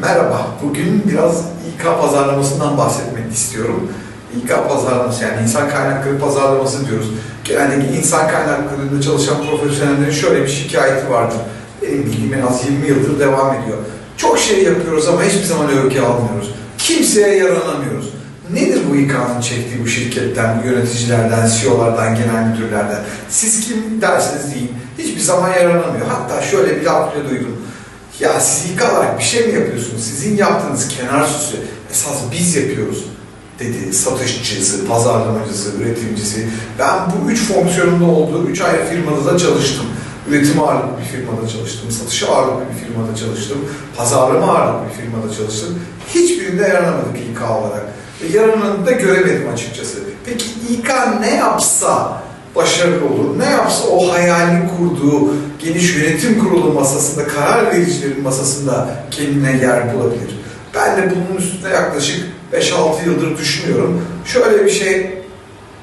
Merhaba, bugün biraz İK pazarlamasından bahsetmek istiyorum. İK pazarlaması yani insan kaynakları pazarlaması diyoruz. Genelde insan kaynaklarında çalışan profesyonellerin şöyle bir şikayeti vardır. Benim bildiğim en az 20 yıldır devam ediyor. Çok şey yapıyoruz ama hiçbir zaman övgü almıyoruz. Kimseye yaranamıyoruz. Nedir bu İK'nın çektiği bu şirketten, bu yöneticilerden, CEO'lardan, genel müdürlerden? Siz kim derseniz deyin. Hiçbir zaman yaranamıyor. Hatta şöyle bir laf duydum. Ya siz İK olarak bir şey mi yapıyorsunuz? Sizin yaptığınız kenar süsü esas biz yapıyoruz dedi satışçısı, pazarlamacısı, üretimcisi. Ben bu üç fonksiyonunda olduğu üç ayrı firmada da çalıştım. Üretim ağırlıklı bir firmada çalıştım, satış ağırlıklı bir firmada çalıştım, pazarlama ağırlıklı bir firmada çalıştım. Hiçbirinde yaranamadık İK olarak. Ve yarananı da göremedim açıkçası. Peki İK ne yapsa başarılı olur? Ne yapsa o hayalini kurduğu geniş yönetim kurulu masasında, karar vericilerin masasında kendine yer bulabilir? Ben de bunun üstüne yaklaşık 5-6 yıldır düşünüyorum. Şöyle bir şey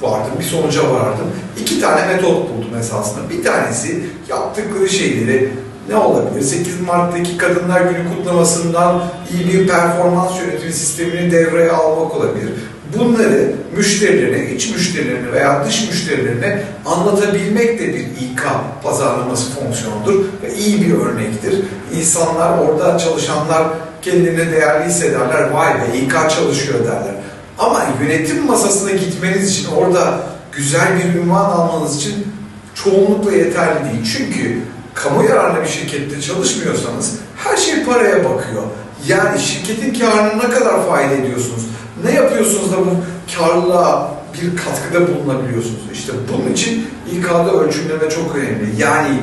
vardım, bir sonuca vardım. İki tane metot buldum esasında. Bir tanesi yaptıkları şeyleri ne olabilir? 8 Mart'taki Kadınlar Günü kutlamasından iyi bir performans yönetimi sistemini devreye almak olabilir. Bunları müşterilerine, iç müşterilerine veya dış müşterilerine anlatabilmek de bir İK pazarlaması fonksiyonudur ve iyi bir örnektir. İnsanlar orada çalışanlar kendilerini değerli hissederler. Vay be İK çalışıyor derler. Ama yönetim masasına gitmeniz için orada güzel bir ünvan almanız için çoğunlukla yeterli değil. Çünkü kamu yararlı bir şirkette çalışmıyorsanız her şey paraya bakıyor. Yani şirketin karını ne kadar fayda ediyorsunuz? Ne yapıyorsunuz da bu karlılığa bir katkıda bulunabiliyorsunuz? İşte bunun için İK'da ölçümleme çok önemli. Yani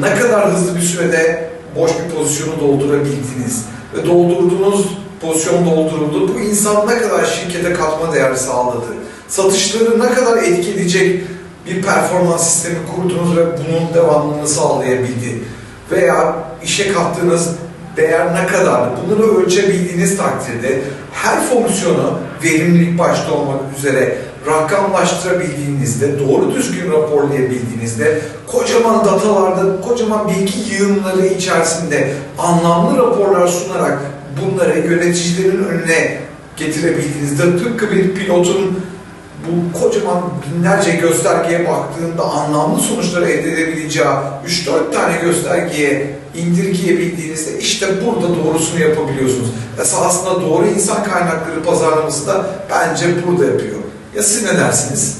ne kadar hızlı bir sürede boş bir pozisyonu doldurabildiniz ve doldurduğunuz pozisyon dolduruldu. Bu insan ne kadar şirkete katma değer sağladı? Satışları ne kadar etkileyecek bir performans sistemi kurdunuz ve bunun devamlılığını sağlayabildi? Veya işe kattığınız değer ne kadar? Bunları ölçebildiğiniz takdirde her fonksiyonu verimlilik başta olmak üzere rakamlaştırabildiğinizde, doğru düzgün raporlayabildiğinizde, kocaman datalarda, kocaman bilgi yığınları içerisinde anlamlı raporlar sunarak bunları yöneticilerin önüne getirebildiğinizde tıpkı bir pilotun bu kocaman binlerce göstergeye baktığında anlamlı sonuçları elde edebileceği 3-4 tane göstergeye indirgeyebildiğinizde işte burada doğrusunu yapabiliyorsunuz. Esasında doğru insan kaynakları pazarlaması da bence burada yapıyor. Ya siz ne dersiniz?